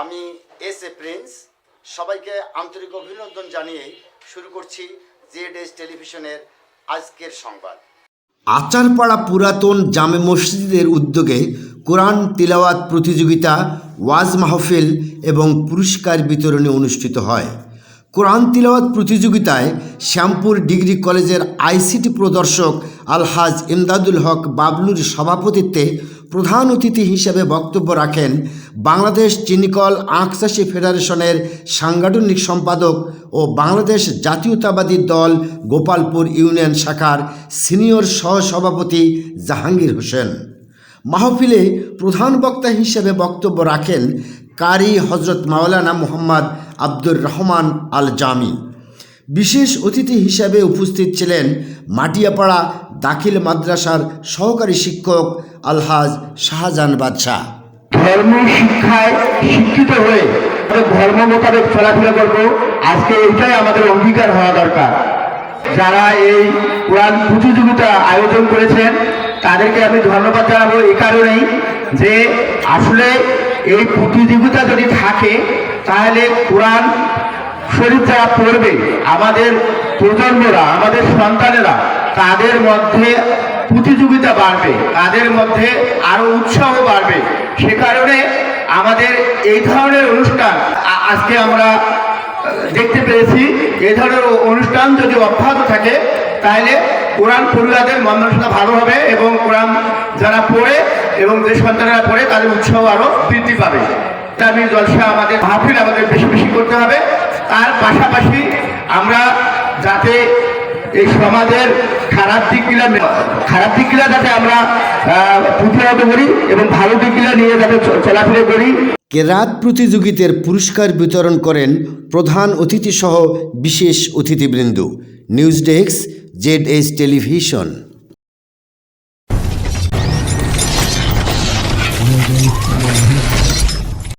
আমি S A Prince. সবাইকে আন্তরিক অভিনন্দন জানিয়ে শুরু করছি জেড এস টেলিভিশনের আজকের সংবাদ। আচারপাড়া পুরাতন জামে মসজিদের উদ্যোগে কোরআন তিলাওয়াত প্রতিযোগিতা, ওয়াজ মাহফিল এবং পুরস্কার বিতরণী অনুষ্ঠিত হয়। কোরআন তিলাওয়াত প্রতিযোগিতায় শ্যামপুর ডিগ্রি কলেজের আইসিটি প্রদর্শক আলহাজ ইমদাদুল হক বাবলুর সভাপতিত্বে প্রধান অতিথি হিসেবে বক্তব্য রাখেন বাংলাদেশ চিনিকল আখচাষী ফেডারেশনের সাংগঠনিক সম্পাদক ও বাংলাদেশ জাতীয়তাবাদী দল গোপালপুর ইউনিয়ন শাখার সিনিয়র সহসভাপতি জাহাঙ্গীর হোসেন। মাহফিলে প্রধান বক্তা হিসেবে বক্তব্য রাখেন কারি হজরত মাওলানা মোহাম্মদ আব্দুর রহমান আল জামি বিশেষ অতিথি হিসাবে উপস্থিত ছিলেন মাটিয়াপাড়া দাখিল মাদ্রাসার সহকারী শিক্ষক আলহাজ শাহজাহান বাদশাহ। ধর্ম শিক্ষায় শিক্ষিত হয়ে ধর্ম মোতাবেক চলাফেরা করব। আজকে এটাই আমাদের অঙ্গীকার হওয়া দরকার। যারা এই কোরআন প্রতিযোগিতা আয়োজন করেছেন, তাদেরকে আমি ধন্যবাদ জানাব। এই কারণেই যে আসলে এই প্রতিযোগিতা যদি থাকে তাহলে কোরআন শরীফ যারা পড়বে, আমাদের প্রজন্মরা, আমাদের সন্তানেরা, তাদের মধ্যে প্রতিযোগিতা বাড়বে, তাদের মধ্যে আরও উৎসাহ বাড়বে। সে কারণে আমাদের এই ধরনের অনুষ্ঠান আজকে আমরা দেখতে পেয়েছি, এই ধরনের অনুষ্ঠান যদি অব্যাহত থাকে, তাহলে কোরআন পড়ুয়াদের মানসিকতা ভালো হবে এবং কোরআন যারা পড়ে এবং যে সন্তানেরা পড়ে, তাদের উৎসাহ আরও বৃদ্ধি পাবে। ইসলামী জলসা আমাদের মাহফিল আমাদের বেশি বেশি করতে হবে। তার পাশাপাশি আমরা যাতে এই সমাজের খারাপ দিকগুলা খারাপ দিকগুলা যাতে আমরা প্রতিহত করি এবং ভালো দিকগুলা নিয়ে যাতে চলাফেরা করি। কেরাত প্রতিযোগিতার পুরস্কার বিতরণ করেন প্রধান অতিথিসহ বিশেষ অতিথিবৃন্দ। News desk Z S television.